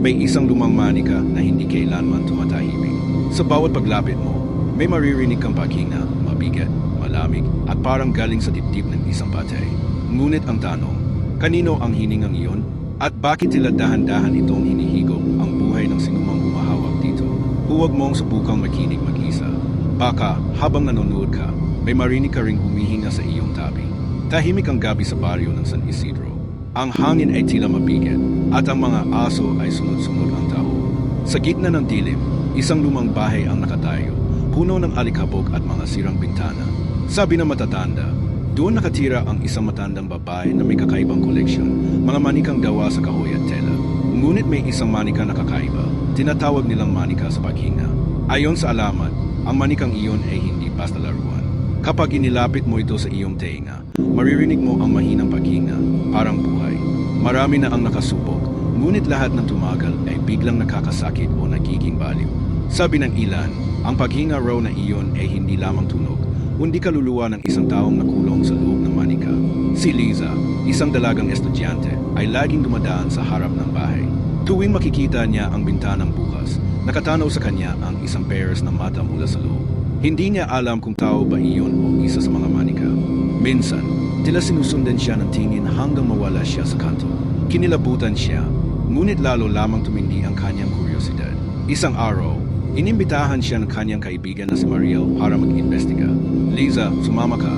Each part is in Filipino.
may isang lumang manika na hindi kailanman tumatahimik. Sa bawat paglapit mo, may maririnig kang paghinga, mabigat, malamig, at parang galing sa dibdib ng isang patay. Ngunit ang tanong, kanino ang hiningang iyon? At bakit tila dahan-dahan itong hinihigop ang buhay ng sinumang humahawak dito? Huwag mong subukang makinig mag-isa. Baka, habang nanonood ka, may marinig ka ring humihinga sa iyong tabi. Tahimik ang gabi sa baryo ng San Isidro. Ang hangin ay tila mabigat at ang mga aso ay sunod-sunod ang taho. Sa gitna ng dilim, isang lumang bahay ang nakatayo, puno ng alikabok at mga sirang bintana. Sabi ng matatanda, doon nakatira ang isang matandang babae na may kakaibang koleksyon, mga manikang gawa sa kahoy at tela. Ngunit may isang manika na kakaiba, tinatawag nilang manika sa paghinga. Ayon sa alamat, ang manikang iyon ay hindi basta laruan. Kapag inilapit mo ito sa iyong tenga, maririnig mo ang mahinang paghinga, parang buhay. Marami na ang nakasubok, ngunit lahat ng tumagal ay biglang nakakasakit o nagiging baliw. Sabi ng ilan, ang paghinga raw na iyon ay hindi lamang tunog, kundi kaluluwa ng isang taong nakulong sa loob ng manika. Si Liza, isang dalagang estudyante, ay laging dumadaan sa harap ng bahay. Tuwing makikita niya ang bintanang bukas, nakatanaw sa kanya ang isang pairs ng mata mula sa loob. Hindi niya alam kung tao ba iyon o isa sa mga manika. Minsan, tila sinusundan siya ng tingin hanggang mawala siya sa kanto. Kinilabutan siya, ngunit lalo lamang tumindi ang kanyang kuryosidad. Isang araw, inimbitahan siya ng kanyang kaibigan na si Mariel para mag-imbestiga. Liza, sumama ka.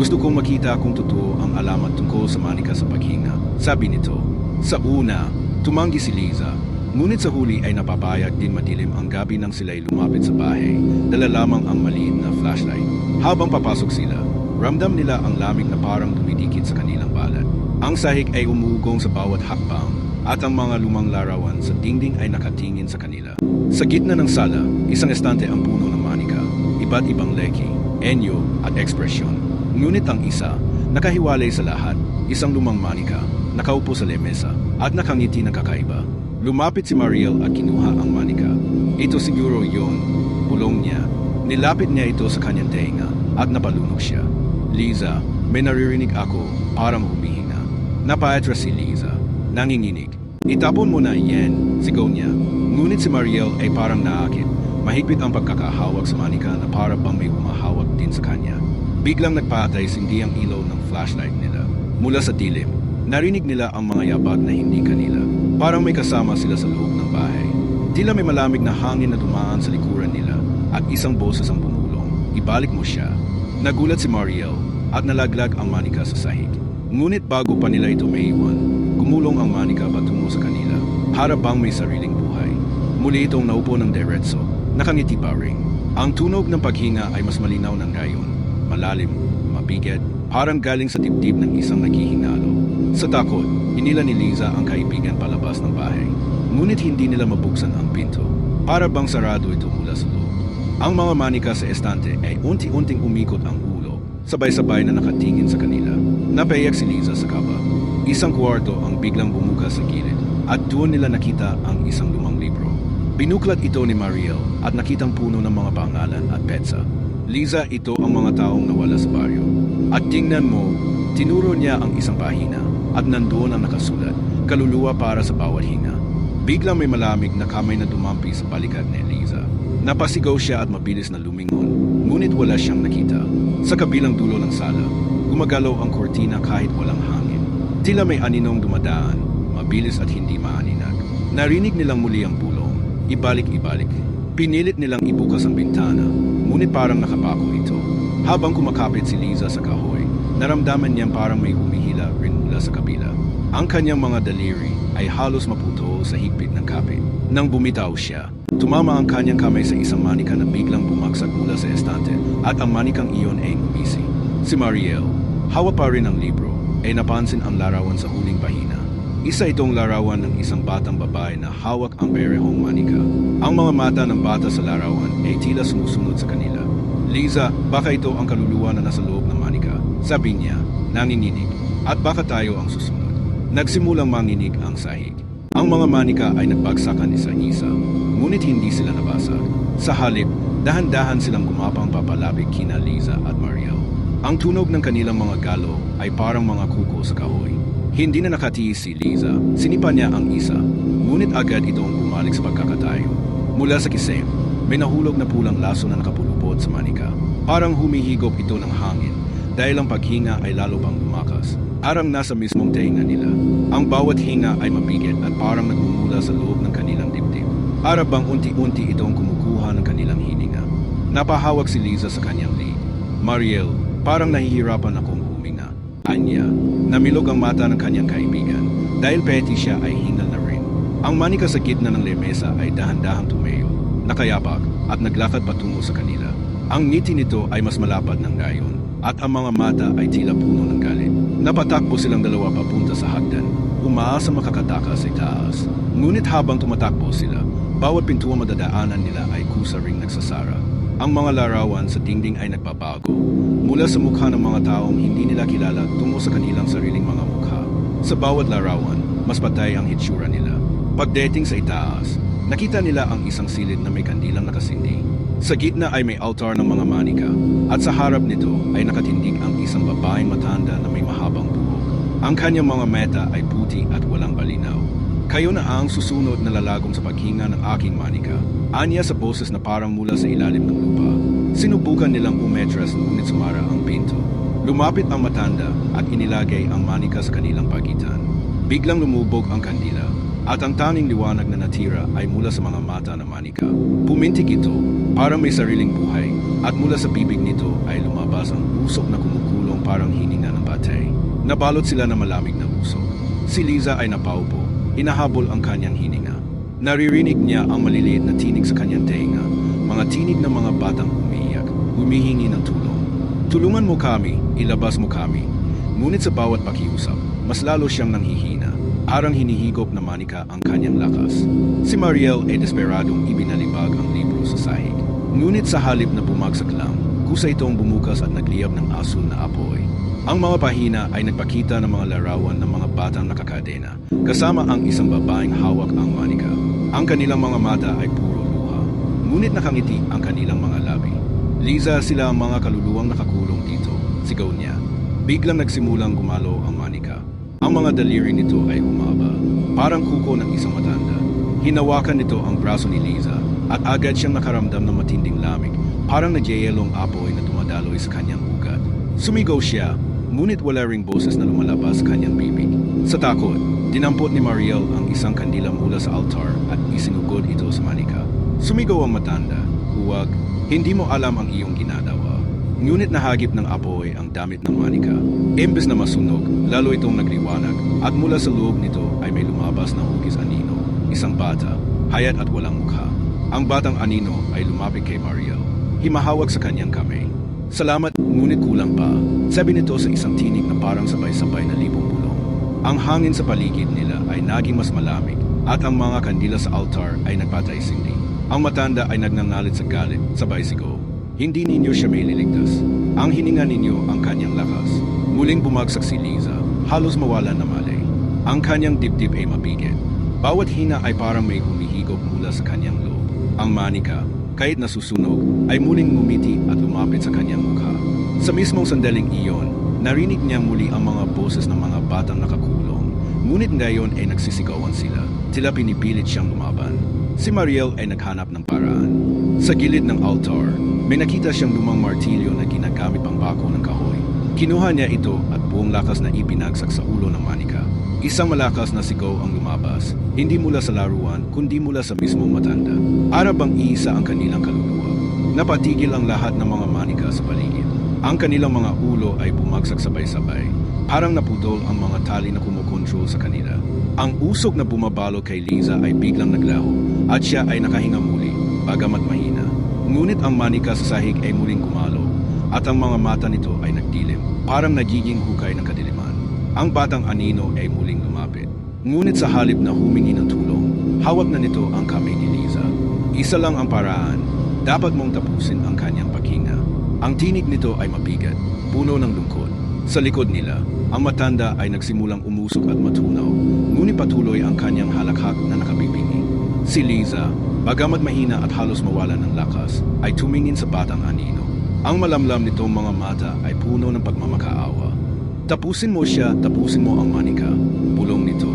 Gusto kong makita kung totoo ang alamat tungkol sa manika sa paghinga. Sabi nito. Sa una, tumanggi si Liza. Ngunit sa huli ay napapayag din madilim ang gabi nang sila'y lumapit sa bahay, dala lamang ang maliit na flashlight. Habang papasok sila, ramdam nila ang lamig na parang dumidikit sa kanilang balat. Ang sahig ay umugong sa bawat hakbang at ang mga lumang larawan sa dingding ay nakatingin sa kanila. Sa gitna ng sala, isang estante ang puno ng manika, iba't ibang leki, enyo at ekspresyon. Ngunit ang isa, nakahiwalay sa lahat, isang lumang manika, nakaupo sa lemesa at nakangiti ng kakaiba. Lumapit si Mariel at kinuha ang manika. Ito siguro yon, pulong niya. Nilapit niya ito sa kanyang tenga at napalunok siya. Liza, may naririnig ako, parang humihinga. Napaatras si Liza, nanginginig. Itapon mo na yan, sigaw niya. Ngunit si Mariel ay parang naakit. Mahigpit ang pagkakahawak sa manika na para bang may humahawak din sa kanya. Biglang nagpatay sindi ang ilaw ng flashlight nila. Mula sa dilim, narinig nila ang mga yabag na hindi kanila. Parang may kasama sila sa loob ng bahay. Tila may malamig na hangin na dumaan sa likuran nila at isang boses ang bumulong. Ibalik mo siya. Nagulat si Mariel at nalaglag ang manika sa sahig. Ngunit bago pa nila ito maiwan, gumulong ang manika patungo sa kanila. Harap bang may sariling buhay. Muli itong naupo ng diretso, nakangiti pa rin. Ang tunog ng paghinga ay mas malinaw ng ngayon. Malalim, mabigat, parang galing sa dibdib ng isang naghihinalo. Sa takot, hinila ni Liza ang kaibigan palabas ng bahay. Ngunit hindi nila mabuksan ang pinto. Para bang sarado ito mula sa loob. Ang mga manika sa estante ay unti-unting umikot ang ulo, sabay-sabay na nakatingin sa kanila. Napaiyak si Liza sa kaba. Isang kwarto ang biglang bumuka sa gilid at doon nila nakita ang isang lumang libro. Binuklat ito ni Mariel at nakitang puno ng mga pangalan at petsa. Liza, ito ang mga taong nawala sa baryo. At tingnan mo, tinuro niya ang isang pahina at nandoon ang nakasulat, kaluluwa para sa bawat hinga. Biglang may malamig na kamay na dumampi sa balikat ni Liza. Napasigaw siya at mabilis na lumingon, ngunit wala siyang nakita. Sa kabilang dulo ng sala, gumagalaw ang kortina kahit walang hangin. Tila may aninong dumadaan, mabilis at hindi maaninag. Narinig nilang muli ang bulong, ibalik-ibalik. Pinilit nilang ibukas ang bintana, ngunit parang nakapako ito. Habang kumakapit si Liza sa kahoy, naramdaman niyang parang may humihila rin mula sa kabila. Ang kanyang mga daliri ay halos maputo sa higpit ng kapit. Nang bumitaw siya, tumama ang kanyang kamay sa isang manika na biglang bumagsak mula sa estante at ang manikang iyon ay ngumisi. Si Mariel, hawa pa rin ang libro, ay napansin ang larawan sa huling pahina. Isa itong larawan ng isang batang babae na hawak ang perehong manika. Ang mga mata ng bata sa larawan ay tila sumusunod sa kanila. Liza, baka ito ang kaluluwa na nasa loob ng manika. Sabi niya, nanginginig. At baka tayo ang susunod. Nagsimulang manginig ang sahig. Ang mga manika ay nagbagsakan isa-isa, ngunit hindi sila nabasag. Sa halip, dahan-dahan silang gumapang papalapit kina Liza at Mariel. Ang tunog ng kanilang mga galo ay parang mga kuko sa kahoy. Hindi na nakatiis si Liza, sinipa niya ang isa. Ngunit agad itong bumalik sa pagkakatayo. Mula sa kisem, may nahulog na pulang laso na nakapulupot sa manika. Parang humihigop ito ng hangin dahil ang paghinga ay lalo pang lumakas. Arang nasa mismong tenga nila. Ang bawat hinga ay mapigit at parang nagmumula sa loob ng kanilang dibdib. Para bang unti-unti itong kumukuha ng kanilang hininga. Napahawak si Liza sa kanyang lead. Mariel, parang nahihirapan akong huminga. Anya, namilog ang mata ng kanyang kaibigan dahil peti siya ay hingal na rin. Ang manika sa gitna ng lemesa ay dahan-dahang tumayo, nakayabak at naglakad patungo sa kanila. Ang ngiti nito ay mas malapad ng gayon at ang mga mata ay tila puno ng galit. Napatakbo silang dalawa papunta sa hagdan, umaasa makakatakas sa itaas. Ngunit habang tumatakbo sila, bawat pintuang madadaanan nila ay kusa ring nagsasara. Ang mga larawan sa dingding ay nagbabago. Mula sa mukha ng mga taong hindi nila kilala tungo sa kanilang sariling mga mukha. Sa bawat larawan, mas patay ang hitsura nila. Pagdating sa itaas, nakita nila ang isang silid na may kandilang nakasindi. Sa gitna ay may altar ng mga manika at sa harap nito ay nakatindig ang isang babaeng matanda na may mahabang buhok. Ang kanyang mga meta ay puti at walang balinaw. Kayo na ang susunod na lalagong sa paghinga ng aking manika. Anya sa boses na parang mula sa ilalim ng lupa. Sinubukan nilang umetras ngunit sumara ang pinto. Lumapit ang matanda at inilagay ang manika sa kanilang pagitan. Biglang lumubog ang kandila at ang tanging liwanag na natira ay mula sa mga mata ng manika. Pumintik ito, parang may sariling buhay at mula sa bibig nito ay lumabas ang usok na kumukulong parang hininga ng batay. Nabalot sila ng malamig na usok. Si Liza ay napaupo, hinahabol ang kanyang hininga. Naririnig niya ang maliliit na tinig sa kanyang tenga, mga tinig ng mga batang umiiyak, humihingi ng tulong. Tulungan mo kami, ilabas mo kami. Ngunit sa bawat pakiusap, mas lalo siyang nanghihina. Arang hinihigop na manika ang kanyang lakas. Si Mariel ay desperadong ibinalibag ang libro sa sahig. Ngunit sa halip na bumagsak lang, kusa itong bumukas at nagliyab ng asul na apoy. Ang mga pahina ay nagpakita ng mga larawan ng mga batang nakakadena, kasama ang isang babaeng hawak ang manika. Ang kanilang mga mata ay puro luha, ngunit nakangiti ang kanilang mga labi. Liza sila ang mga kaluluwang nakakulong dito, sigaw niya. Biglang nagsimulang gumalo ang. Ang mga daliri nito ay humaba, parang kuko ng isang matanda. Hinawakan nito ang braso ni Liza at agad siyang nakaramdam ng matinding lamig, parang nagyayelong apoy na dumadaloy sa kanyang ugat. Sumigaw siya, ngunit wala ring boses na lumalabas sa kanyang bibig. Sa takot, dinampot ni Mariel ang isang kandila mula sa altar at isinugod ito sa manika. Sumigaw ang matanda, huwag, hindi mo alam ang iyong ginagawa. Ngunit nahagip ng apoy ang damit ng manika. Imbes na masunog, lalo itong nagliwanag at mula sa loob nito ay may lumabas na hugis anino. Isang bata, hayat at walang mukha. Ang batang anino ay lumapit kay Mariel. Himahawak sa kanyang kamay. Salamat, ngunit kulang pa. Sabi nito sa isang tinig na parang sabay-sabay na libong bulong. Ang hangin sa paligid nila ay naging mas malamig at ang mga kandila sa altar ay nagpatay-sindi. Ang matanda ay nagnangalit sa galit, sabay sigaw. Hindi ninyo siya may liligtas. Ang hininga ninyo ang kanyang lakas. Muling bumagsak si Liza, halos mawalan na malay. Ang kanyang dibdib ay mabigit. Bawat hina ay parang may humihigop mula sa kanyang loob. Ang manika, kahit nasusunog, ay muling ngumiti at lumapit sa kanyang mukha. Sa mismong sandaling iyon, narinig niya muli ang mga boses ng mga batang nakakulong. Ngunit ngayon ay nagsisigawan sila. Tila pinipilit siyang lumaban. Si Mariel ay naghanap ng paraan. Sa gilid ng altar, may nakita siyang lumang martilyo na ginagamit pang bako ng kahoy. Kinuha niya ito at buong lakas na ipinagsak sa ulo ng manika. Isang malakas na sigaw ang lumabas, hindi mula sa laruan kundi mula sa mismong matanda. Ara bang iisa ang kanilang kaluluwa. Napatigil ang lahat ng mga manika sa paligid. Ang kanilang mga ulo ay bumagsak sabay-sabay. Parang naputol ang mga tali na kumukontrol sa kanila. Ang usok na bumabalo kay Liza ay biglang naglaho at siya ay nakahinga muli, bagamat mahina. Ngunit ang manika sa sahig ay muling gumalo at ang mga mata nito ay nagdilim, parang nagiging hukay ng kadiliman. Ang batang anino ay muling lumapit. Ngunit sa halip na humingi ng tulong, hawak na nito ang kamay ni Liza. Isa lang ang paraan, dapat mong tapusin ang kanyang paghinga. Ang tinig nito ay mabigat, puno ng lungkot. Sa likod nila, ang matanda ay nagsimulang umusok at matunaw, ngunit patuloy ang kanyang halakhak na nakabibingi. Si Liza, bagamat mahina at halos mawalan ng lakas, ay tumingin sa batang anino. Ang malamlam nitong mga mata ay puno ng pagmamakaawa. Tapusin mo siya, tapusin mo ang manika. Bulong nito.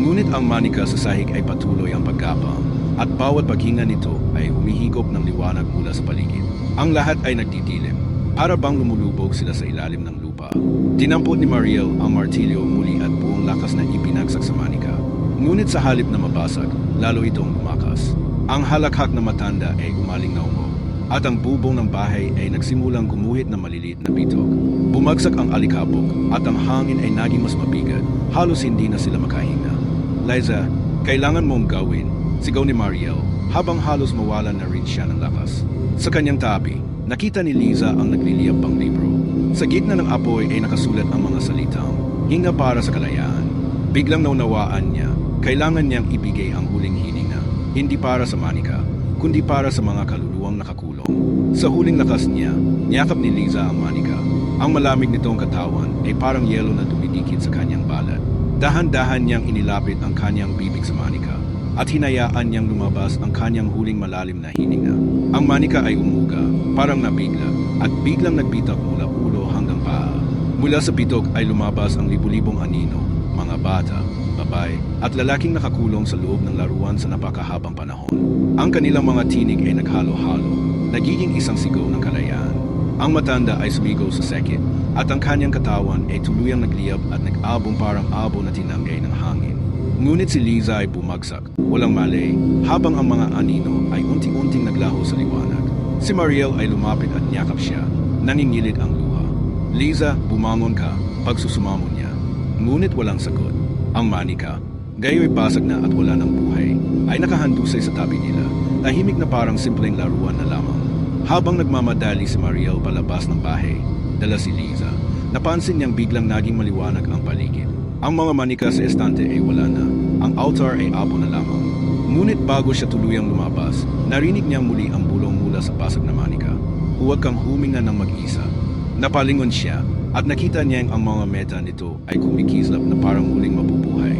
Ngunit ang manika sa sahig ay patuloy ang paggapang at bawat paghinga nito ay humihigop ng liwanag mula sa paligid. Ang lahat ay nagdidilim. Para bang lumulubog sila sa ilalim ng lupa. Dinampot ni Mariel ang martilyo muli at buong lakas na ipinagsak sa manika. Ngunit sa halip na mabasag, lalo itong lumakas. Ang halakhak na matanda ay umaling na umo at ang bubong ng bahay ay nagsimulang gumuhit ng maliliit na bitok. Bumagsak ang alikabok at ang hangin ay naging mas mabigat. Halos hindi na sila makahinga. Liza, kailangan mong gawin, sigaw ni Mariel habang halos mawalan na rin siya ng lakas. Sa kanyang tabi, nakita ni Liza ang nagliliyab pang libro. Sa gitna ng apoy ay nakasulat ang mga salitang, Hinga para sa kalayaan. Biglang naunawaan niya, kailangan niyang ibigay ang huling hininga, hindi para sa manika, kundi para sa mga kaluluwang nakakulong. Sa huling lakas niya, niyakap ni Liza ang manika. Ang malamig nitong katawan ay parang yelo na dumidikit sa kanyang balat. Dahan-dahan niyang inilapit ang kanyang bibig sa manika at hinayaan niyang lumabas ang kanyang huling malalim na hininga. Ang manika ay umuga, parang nabigla, at biglang nagbitak mula ulo hanggang paa. Mula sa bitok ay lumabas ang libu-libong anino, mga bata, babae, at lalaking nakakulong sa loob ng laruan sa napakahabang panahon. Ang kanilang mga tinig ay naghalo-halo, nagiging isang sigaw ng kalayaan. Ang matanda ay sumigaw sa sekit, at ang kanyang katawan ay tuluyang nagliyab at nag-abong parang abo na tinanggay ng hangin. Ngunit si Liza ay bumagsak, walang malay, habang ang mga anino ay unti-unting naglaho sa liwanag. Si Mariel ay lumapit at niyakap siya, nangingilit ang luha. Liza, bumangon ka, pagsusumamo niya. Ngunit walang sagot. Ang manika, gayo'y basag na at wala ng buhay, ay nakahandusay sa tabi nila, tahimik na parang simpleng laruan na lamang. Habang nagmamadali si Mariel palabas ng bahay, dala si Liza, napansin niyang biglang naging maliwanag ang paligid. Ang mga manika sa estante ay wala na, ang altar ay abo na lamang. Ngunit bago siya tuluyang lumabas, narinig niyang muli ang bulong mula sa basag na manika. Huwag kang huminga ng mag-isa. Napalingon siya at nakita niyang ang mga meta nito ay kumikislap na parang muling mabubuhay.